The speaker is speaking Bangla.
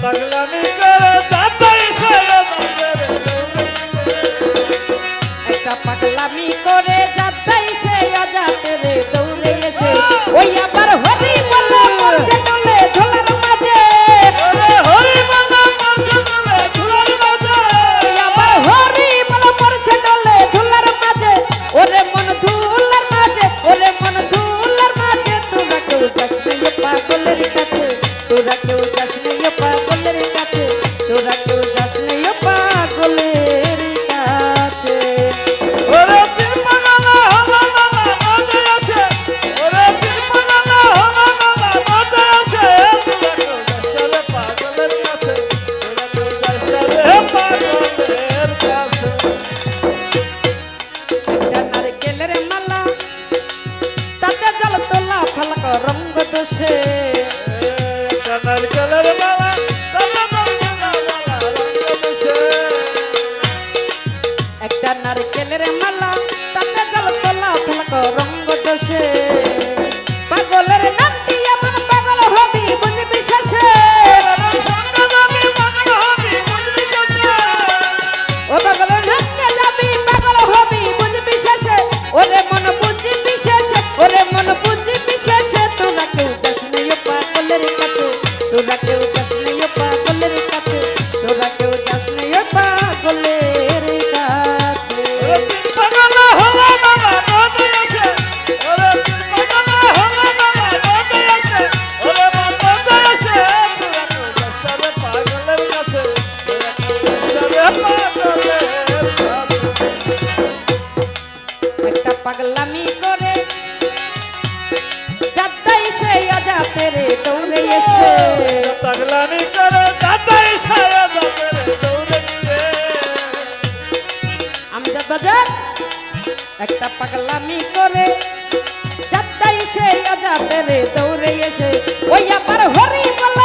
পাগলামি করে যাতাই একটা পাগলামি করে যাত আসে আজাদ একটা পাগলামি করে যাত্রা এসে দৌড়ে এসে। ওই আবার হরি বলা